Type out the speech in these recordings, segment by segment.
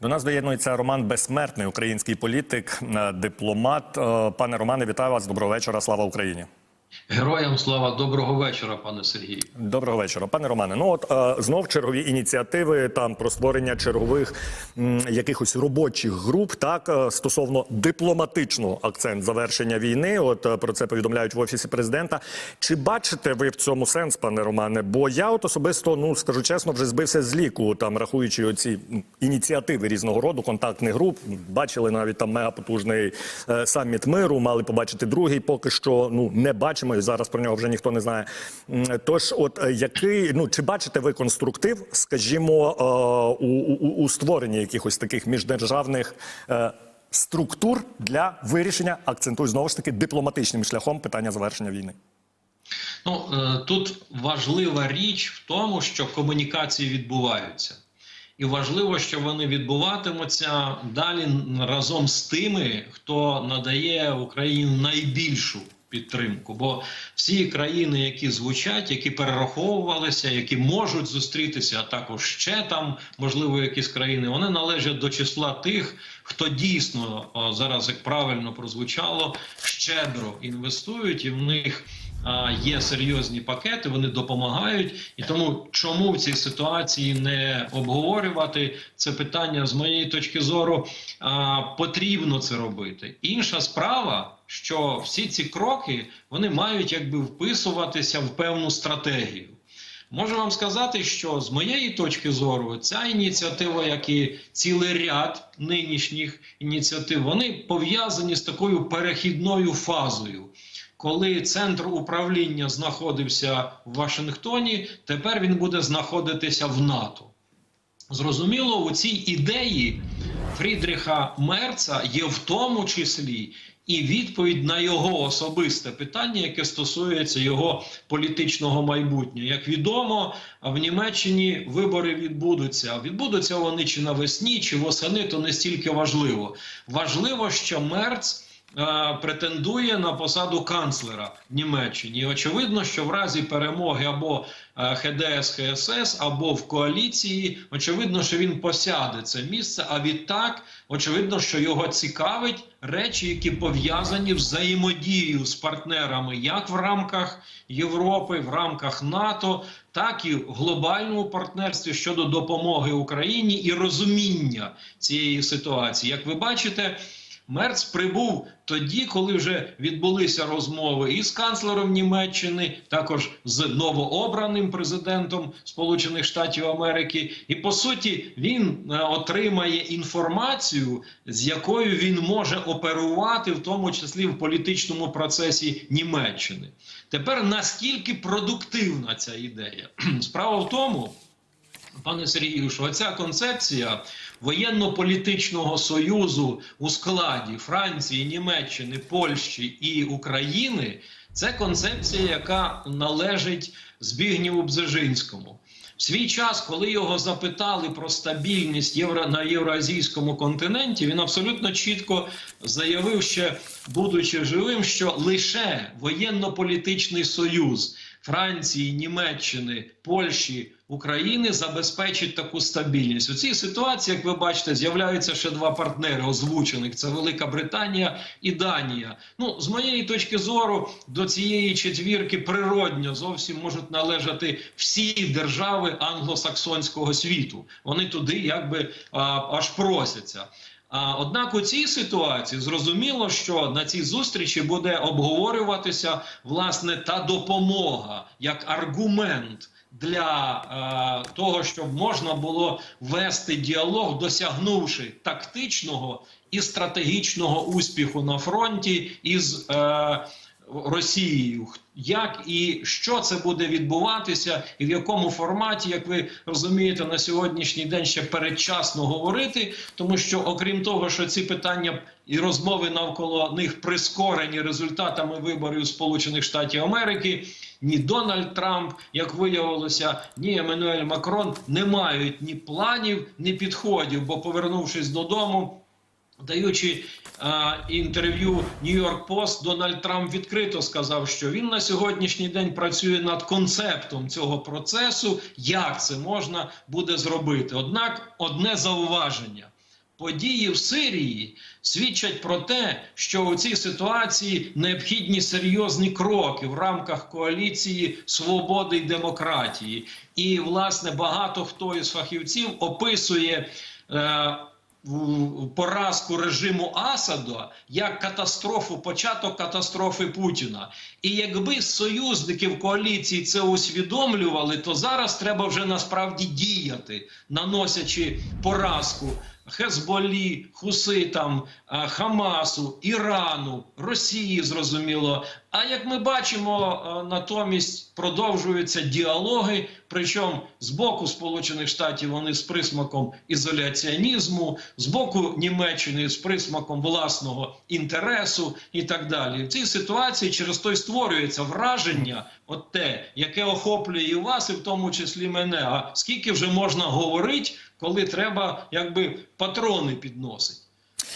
До нас доєднується Роман Безсмертний, український політик, е, дипломат. Е, Пане Романе, вітаю вас. Доброго вечора. Слава Україні. Героям слава доброго вечора, пане Сергію. Доброго вечора, пане Романе. Ну от е, знов чергові ініціативи там про створення чергових м, якихось робочих груп, так е, стосовно дипломатичного акцент завершення війни. От е, про це повідомляють в офісі президента. Чи бачите ви в цьому сенс, пане Романе? Бо я от особисто, ну скажу чесно, вже збився з ліку, там рахуючи оці ініціативи різного роду, контактних груп. Бачили навіть там мегапотужний е, саміт миру. Мали побачити другий. Поки що ну не бачимо. І зараз про нього вже ніхто не знає. Тож, от е, який ну чи бачите ви конструктив, скажімо, е, у, у, у створенні якихось таких міждержавних е, структур для вирішення, акцентую знову ж таки дипломатичним шляхом питання завершення війни? Ну тут важлива річ в тому, що комунікації відбуваються, і важливо, що вони відбуватимуться далі разом з тими, хто надає Україні найбільшу підтримку. Бо всі країни, які звучать, які перераховувалися, які можуть зустрітися, а також ще там, можливо, якісь країни, вони належать до числа тих, хто дійсно зараз, як правильно прозвучало, щедро інвестують, і в них є серйозні пакети, вони допомагають. І тому чому в цій ситуації не обговорювати це питання з моєї точки зору потрібно це робити. Інша справа, що всі ці кроки вони мають якби вписуватися в певну стратегію. Можу вам сказати, що з моєї точки зору ця ініціатива, як і цілий ряд нинішніх ініціатив, вони пов'язані з такою перехідною фазою. Коли центр управління знаходився в Вашингтоні, тепер він буде знаходитися в НАТО. Зрозуміло, у цій ідеї Фрідріха Мерца є в тому числі і відповідь на його особисте питання, яке стосується його політичного майбутнього. Як відомо, в Німеччині вибори відбудуться. Відбудуться вони чи навесні, чи восени, то не стільки важливо. Важливо, що Мерц. Е, Претендує на посаду канцлера в Німеччині. І очевидно, що в разі перемоги або е, ХДС, ХСС, або в коаліції, очевидно, що він посяде це місце. А відтак, очевидно, що його цікавить речі, які пов'язані взаємодією з партнерами, як в рамках Європи, в рамках НАТО, так і в глобальному партнерстві щодо допомоги Україні і розуміння цієї ситуації. Як ви бачите. Мерц прибув тоді, коли вже відбулися розмови із канцлером Німеччини, також з новообраним президентом Сполучених Штатів Америки. І по суті він е, отримає інформацію, з якою він може оперувати, в тому числі в політичному процесі Німеччини. Тепер наскільки продуктивна ця ідея? Справа в тому. Пане Сергію, що ця концепція воєнно-політичного союзу у складі Франції, Німеччини, Польщі і України це концепція, яка належить Збігнєву Бзежинському. В свій час, коли його запитали про стабільність євро на євроазійському континенті, він абсолютно чітко заявив, ще будучи живим, що лише воєнно-політичний союз Франції, Німеччини, Польщі, України забезпечить таку стабільність. У цій ситуації, як ви бачите, з'являються ще два партнери озвучених: це Велика Британія і Данія. Ну, з моєї точки зору, до цієї четвірки природньо зовсім можуть належати всі держави англосаксонського світу. Вони туди якби а, аж просяться. Однак у цій ситуації зрозуміло, що на цій зустрічі буде обговорюватися власне та допомога як аргумент для е, того, щоб можна було вести діалог, досягнувши тактичного і стратегічного успіху на фронті із е, Росією. Як і що це буде відбуватися, і в якому форматі, як ви розумієте, на сьогоднішній день ще передчасно говорити, тому що окрім того, що ці питання і розмови навколо них прискорені результатами виборів Сполучених Штатів Америки. Ні Дональд Трамп, як виявилося, ні Еммануель Макрон не мають ні планів, ні підходів, бо повернувшись додому. Даючи а, інтерв'ю Нью-Йорк Пост, Дональд Трамп відкрито сказав, що він на сьогоднішній день працює над концептом цього процесу, як це можна буде зробити. Однак, одне зауваження: події в Сирії свідчать про те, що у цій ситуації необхідні серйозні кроки в рамках коаліції свободи і демократії. І, власне, багато хто із фахівців описує. Е, поразку режиму Асада як катастрофу, початок катастрофи Путіна. І якби союзники в коаліції це усвідомлювали, то зараз треба вже насправді діяти, наносячи поразку Хезболі, Хуситам, а, Хамасу, Ірану, Росії, зрозуміло. А як ми бачимо, натомість продовжуються діалоги. Причому з боку Сполучених Штатів вони з присмаком ізоляціонізму, з боку Німеччини з присмаком власного інтересу і так далі. В цій ситуації через то створюється враження, от те, яке охоплює і вас, і в тому числі мене. А скільки вже можна говорити, коли треба якби патрони підносити?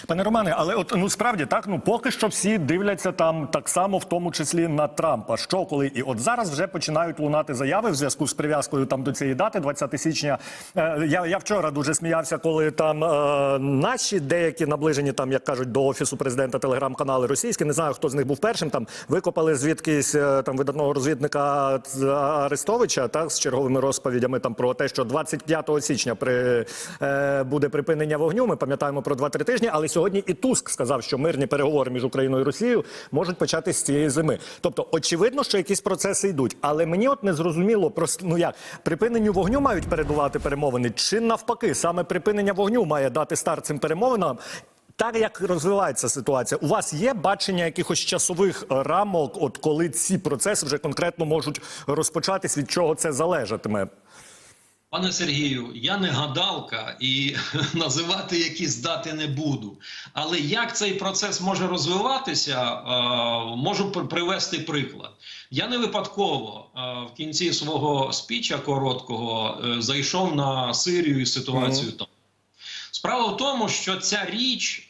Пане Романе, але от ну справді так, ну поки що всі дивляться там так само, в тому числі на Трампа. Що коли і от зараз вже починають лунати заяви в зв'язку з прив'язкою там до цієї дати, 20 січня. Е, я, я вчора дуже сміявся, коли там е, наші деякі наближені, там як кажуть, до офісу президента телеграм-канали російські. Не знаю, хто з них був першим. Там викопали звідкись е, там видатного розвідника е, Арестовича, так з черговими розповідями там про те, що 25 січня при е, буде припинення вогню. Ми пам'ятаємо про 2-3 тижні. Але сьогодні і Туск сказав, що мирні переговори між Україною і Росією можуть початися з цієї зими. Тобто, очевидно, що якісь процеси йдуть. Але мені от не зрозуміло просто ну як припиненню вогню мають передувати перемовини, чи навпаки, саме припинення вогню має дати старт цим перемовинам. Так як розвивається ситуація, у вас є бачення якихось часових рамок, от коли ці процеси вже конкретно можуть розпочатись, від чого це залежатиме? Пане Сергію, я не гадалка і називати якісь дати не буду. Але як цей процес може розвиватися, е, можу привести приклад. Я не випадково е, в кінці свого спіча короткого е, зайшов на Сирію і ситуацію там. Справа в тому, що ця річ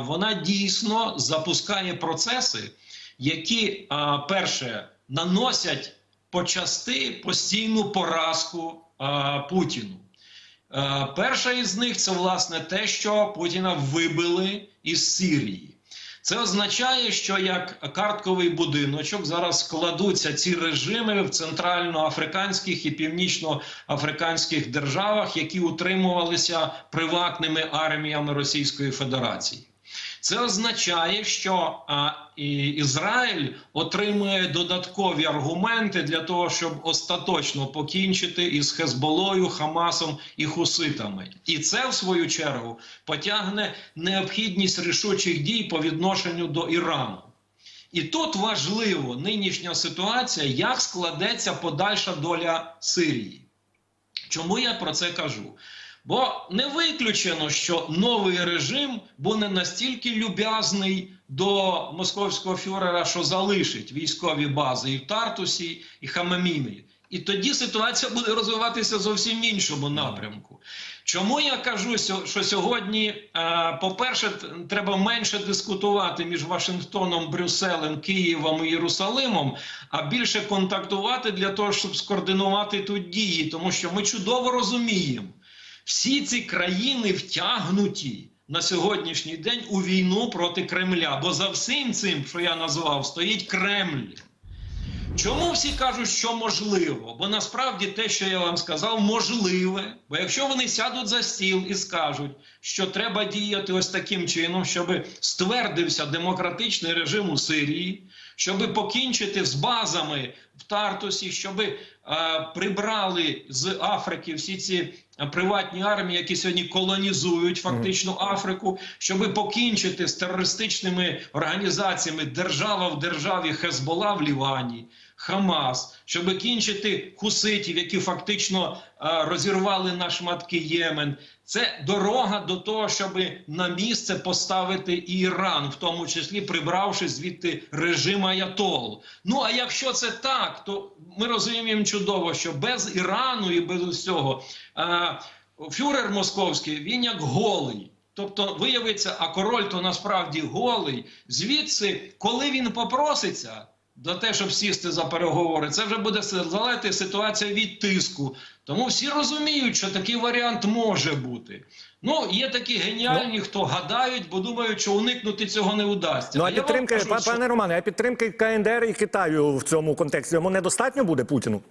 вона дійсно запускає процеси, які, перше, наносять почасти постійну поразку Путіну. Е, перша із них це власне те, що Путіна вибили із Сирії. Це означає, що як картковий будиночок зараз складуться ці режими в центральноафриканських і північноафриканських державах, які утримувалися приватними арміями Російської Федерації. Це означає, що а, і Ізраїль отримує додаткові аргументи для того, щоб остаточно покінчити із Хезболою, Хамасом і Хуситами. І це, в свою чергу, потягне необхідність рішучих дій по відношенню до Ірану. І тут важливо нинішня ситуація, як складеться подальша доля Сирії. Чому я про це кажу? Бо не виключено, що новий режим буде настільки люб'язний до московського фюрера, що залишить військові бази і в Тартусі, і Хамамімі. І тоді ситуація буде розвиватися зовсім в іншому напрямку. Чому я кажу, що сьогодні, е, по-перше, треба менше дискутувати між Вашингтоном, Брюсселем, Києвом і Єрусалимом, а більше контактувати для того, щоб скоординувати тут дії, тому що ми чудово розуміємо, всі ці країни втягнуті на сьогоднішній день у війну проти Кремля. Бо за всім цим, що я назвав, стоїть Кремль. Чому всі кажуть, що можливо? Бо насправді те, що я вам сказав, можливе. Бо якщо вони сядуть за стіл і скажуть, що треба діяти ось таким чином, щоб ствердився демократичний режим у Сирії, щоб покінчити з базами в Тартусі, щоб прибрали з Африки всі ці приватні армії, які сьогодні колонізують фактично Африку, щоб покінчити з терористичними організаціями держава в державі Хезбола в Лівані. Хамас, щоб кінчити хуситів, які фактично е, розірвали на шматки Ємен. Це дорога до того, щоб на місце поставити Іран, в тому числі прибравши звідти режим Аятол. Ну а якщо це так, то ми розуміємо чудово, що без Ірану і без усього е, фюрер московський він як голий. Тобто виявиться, а король то насправді голий. Звідси, коли він попроситься, за те, щоб сісти за переговори, це вже буде залежати ситуація від тиску. Тому всі розуміють, що такий варіант може бути. Ну, є такі геніальні, хто гадають, бо думають, що уникнути цього не вдасться. Ну а підтримки, кажу, що- пане Романе, а підтримки КНДР і Китаю в цьому контексті йому недостатньо буде Путіну?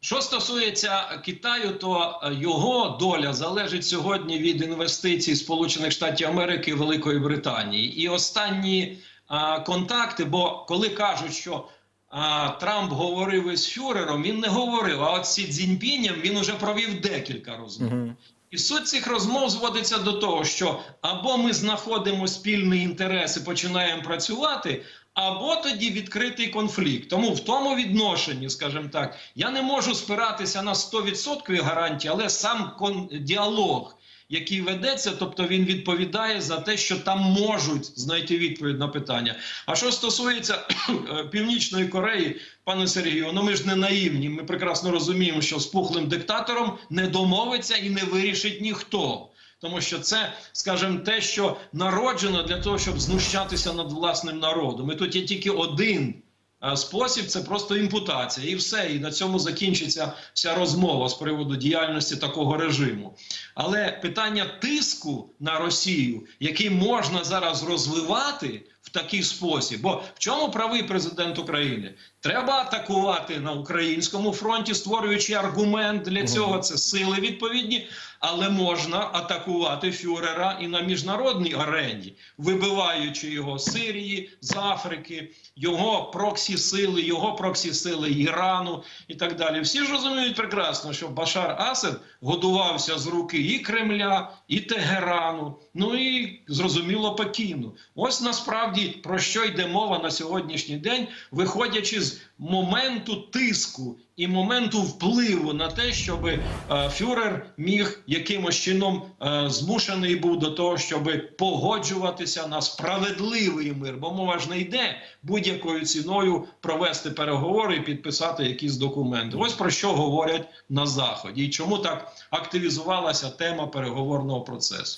Що стосується Китаю, то е, його доля залежить сьогодні від інвестицій Сполучених Штатів Америки і Великої Британії. І останні а, контакти, бо коли кажуть, що а, Трамп говорив із Фюрером, він не говорив. А от з Сі Цзіньпінем він уже провів декілька розмов. І суть цих розмов зводиться до того, що або ми знаходимо спільний інтерес і починаємо працювати, або тоді відкритий конфлікт. Тому в тому відношенні, скажімо так, я не можу спиратися на 100% гарантії, але сам діалог. Який ведеться, тобто він відповідає за те, що там можуть знайти відповідь на питання. А що стосується Північної Кореї, пане Сергію, ну ми ж не наївні. Ми прекрасно розуміємо, що з пухлим диктатором не домовиться і не вирішить ніхто. Тому що це, скажімо, те, що народжено для того, щоб знущатися над власним народом. І тут є тільки один спосіб це просто імпутація, і все. І на цьому закінчиться вся розмова з приводу діяльності такого режиму. Але питання тиску на Росію, який можна зараз розвивати в такий спосіб, бо в чому правий президент України? Треба атакувати на українському фронті, створюючи аргумент для цього. Це сили відповідні, але можна атакувати фюрера і на міжнародній арені, вибиваючи його з Сирії, з Африки, його проксі сили, його проксі сили Ірану і так далі. Всі ж розуміють прекрасно, що Башар Асад годувався з руки і Кремля, і Тегерану. Ну і зрозуміло Пекіну. Ось насправді про що йде мова на сьогоднішній день, виходячи з моменту тиску і моменту впливу на те, щоб е, фюрер міг якимось чином е, змушений був до того, щоб погоджуватися на справедливий мир, бо мова ж не йде будь-якою ціною провести переговори і підписати якісь документи. Ось про що говорять на заході, і чому так активізувалася тема переговорного процесу.